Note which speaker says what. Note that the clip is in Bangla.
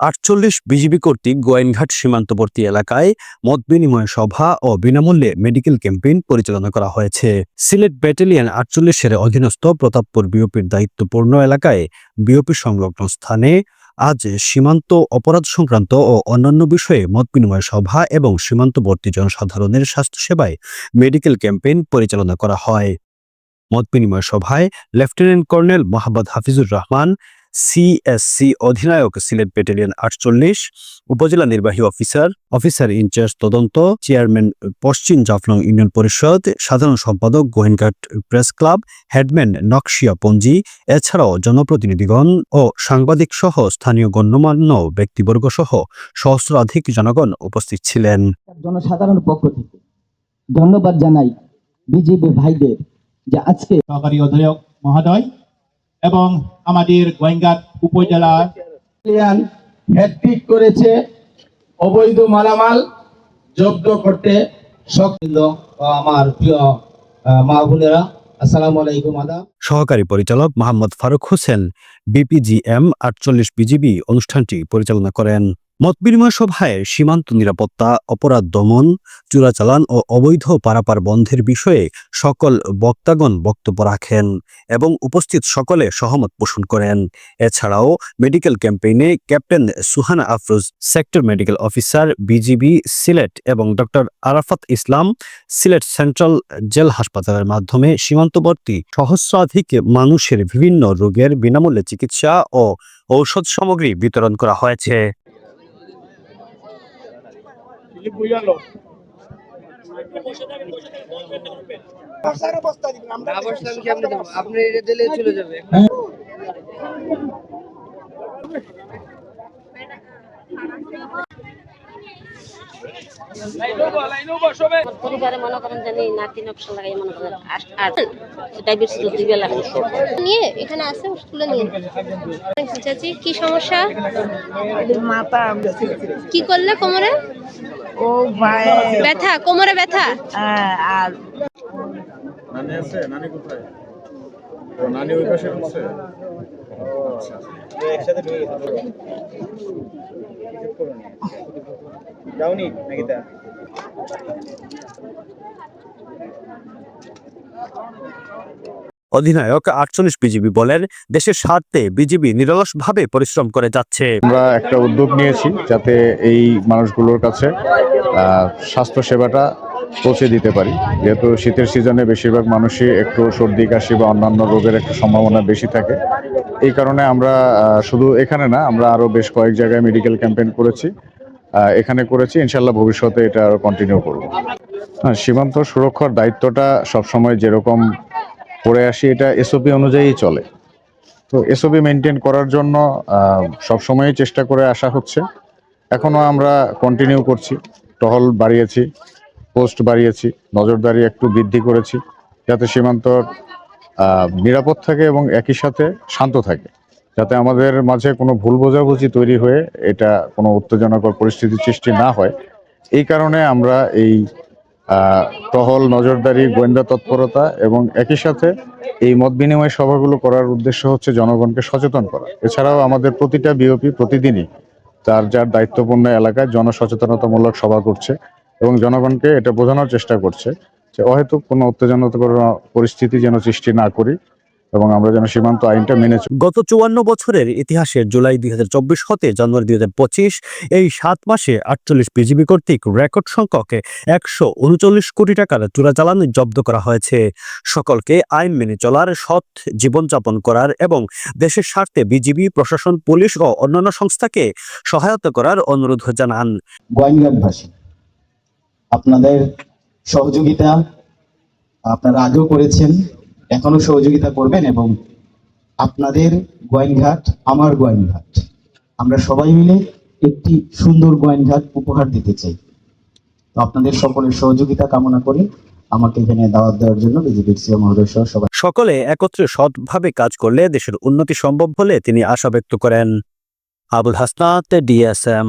Speaker 1: আটচল্লিশ বিজিবি কর্তৃক গোয়েনঘাট সীমান্তবর্তী এলাকায় মত বিনিময় সভা ও বিনামূল্যে মেডিকেল ক্যাম্পেইন পরিচালনা করা হয়েছে। সিলেট ব্যাটালিয়ন আটচল্লিশের অধীনস্থ প্রতাপপুর বিওপির দায়িত্বপূর্ণ এলাকায় বিওপি সংলগ্ন স্থানে আজ সীমান্ত অপরাধ সংক্রান্ত ও অন্যান্য বিষয়ে মত বিনিময় সভা এবং সীমান্তবর্তী জনসাধারণের স্বাস্থ্যসেবায় মেডিকেল ক্যাম্পেইন পরিচালনা করা হয়। মত বিনিময় সভায় lieutenant colonel Mohammad Hafizur Rahman CSC অধিনায়ক সিলেট ব্যাটালিয়ন আটচল্লিশ, উপজেলা নির্বাহী অফিসার অফিসার ইনচার্জ তদন্ত, চেয়ারম্যান পশ্চিম জাফলং ইউনিয়ন পরিষদ, সাধারণ সম্পাদক Gowainghat press club, headman Nakshia Punji, এছাড়াও জনপ্রতিনিধিগণ ও সাংবাদিক সহ স্থানীয় গণ্যমান্য ব্যক্তিবর্গ সহ সহস্রাধিক জনগণ উপস্থিত ছিলেন।
Speaker 2: জনসাধারণের পক্ষ থেকে ধন্যবাদ জানাই বিজেপি ভাইদের যে আজকে
Speaker 3: সহকারী অধিনায়ক মহোদয় এবং আমাদের গোয়েঙ্গাট উপজেলা
Speaker 2: হ্যাট্রিক করেছে অবৈধ মালামাল জব্দ করতে আমার প্রিয় মা বোনেরা। আসসালামু আলাইকুম আদা
Speaker 1: সহকারী পরিচালক মোহাম্মদ ফারুক হোসেন বিপিজিএম আটচল্লিশ বিজিবি অনুষ্ঠানটি পরিচালনা করেন। মত বিনিময় সভায় সীমান্ত নিরাপত্তা, অপরাধ দমন, চোরাচালান ও অবৈধ পারাপার বন্ধের বিষয়ে সকল বক্তাগণ বক্তব্য রাখেন এবং উপস্থিত সকলে সহমত পোষণ করেন। এছাড়াও মেডিকেল ক্যাম্পেইনে captain Suhana Afroz, sector medical officer, BGB, Sylhet এবং doctor Arafat Islam, Sylhet central jail হাসপাতালের মাধ্যমে সীমান্তবর্তী সহস্রাধিক মানুষের বিভিন্ন রোগের বিনামূল্যে চিকিৎসা ও ঔষধ সামগ্রী বিতরণ করা হয়েছে।
Speaker 4: দেবো আপনি এটা দিলে চলে যাবে।
Speaker 5: পরিবারে মনে করেন যে নাতি নকশা লাগাই মনে করেন ডায়াবেটিস দুই বেলা।
Speaker 6: নিয়ে এখানে আসে তুলে নিয়ে। চাচি কি সমস্যা?
Speaker 7: মাথা
Speaker 6: কি করলে কোমরে?
Speaker 7: ও ভাই।
Speaker 6: ব্যথা কোমরে ব্যথা?
Speaker 7: হ্যাঁ, আর
Speaker 8: নানি আছে? নানি কোথায়? নানি ওই পাশে যাওনি নাকি তা?
Speaker 1: অধিনায়ক আটচল্লিশ বিজিবি বলেন দেশের স্বার্থে বিজিবি নিরলসভাবে পরিশ্রম করে যাচ্ছে।
Speaker 8: আমরা একটা উদ্যোগ নিয়েছি যাতে এই মানুষগুলোর কাছে আহ, স্বাস্থ্য সেবাটা পৌঁছে দিতে পারি। যেহেতু শীতের সিজনে বেশিরভাগ মানুষই একটু সর্দি, কাশি বা অন্যান্য রোগের একটা সম্ভাবনা বেশি থাকে। এই কারণে আমরা শুধু এখানে না, আমরা আরও বেশ কয়েক জায়গায় মেডিকেল ক্যাম্পেইন করেছি। এখানে করেছি ইনশাল্লাহ ভবিষ্যতে এটা আরও কন্টিনিউ করব। হ্যাঁ সীমান্ত সুরক্ষার দায়িত্বটা সবসময় যেরকম পড়ে আসি, এটা এসওপি অনুযায়ী চলে। তো এসওপি মেনটেন করার জন্য সবসময়ই চেষ্টা করে আসা হচ্ছে। এখনও আমরা কন্টিনিউ করছি, টহল বাড়িয়েছি। পোস্ট বাড়িয়েছি, নজরদারি একটু বৃদ্ধি করেছি, যাতে সীমান্ত নিরাপদ থাকে এবং একই সাথে শান্ত থাকে, যাতে আমাদের মাঝে কোনো ভুল বোঝাবুঝি তৈরি হয়ে এটা কোনো উত্তেজনাকর পরিস্থিতির সৃষ্টি না হয়। এই কারণে আমরা এই টহল, নজরদারি, গোয়েন্দা তৎপরতা এবং একই সাথে এই মত বিনিময় সভাগুলো করার উদ্দেশ্য হচ্ছে জনগণকে সচেতন করা। এছাড়াও আমাদের প্রতিটা বিওপি প্রতিদিনই তার, যার দায়িত্বপূর্ণ এলাকায় জনসচেতনতামূলক সভা করছে। এবং জনগণকে এটা বোঝানোর চেষ্টা করছে যে অহেতুক কোনো উত্তেজনাকর পরিস্থিতি যেন সৃষ্টি না করি এবং আমরা যেন সীমান্ত আইনটা মেনে
Speaker 1: গত চুয়ান্ন বছরের ইতিহাসে জুলাই দুই হাজার চব্বিশ হতে জানুয়ারি দুই পঁচিশ এই সাত মাসে আটচল্লিশ বিজিবি কর্তৃক রেকর্ড সংখ্যক একশো উনচল্লিশ কোটি টাকার চোরাচালান জব্দ করা হয়েছে। সকলকে আইন মেনে চলার সৎ জীবনযাপন করার এবং দেশের স্বার্থে বিজিবি প্রশাসন পুলিশ ও অন্যান্য সংস্থাকে সহায়তা করার অনুরোধ জানান।
Speaker 2: গোয়াইনঘাটবাসী আপনাদের সহযোগিতা আপনারা আগেও করেছেন, এখনও সহযোগিতা করবেন এবং আপনাদের গোয়াইনঘাট আমার গোয়াইনঘাট আমরা সবাই মিলে একটি সুন্দর গোয়াইনঘাট উপহার দিতে চাই। তো আপনাদের সকলের সহযোগিতা কামনা করি আমাকে এখানে দাওয়াত দেওয়ার জন্য বিজেপির সিএম মহোদয় সহ সবাই।
Speaker 1: সকলে একত্রে সৎভাবে কাজ করলে দেশের উন্নতি সম্ভব বলে তিনি আশা ব্যক্ত করেন। আবুল হাসনাত, ডিএসএম।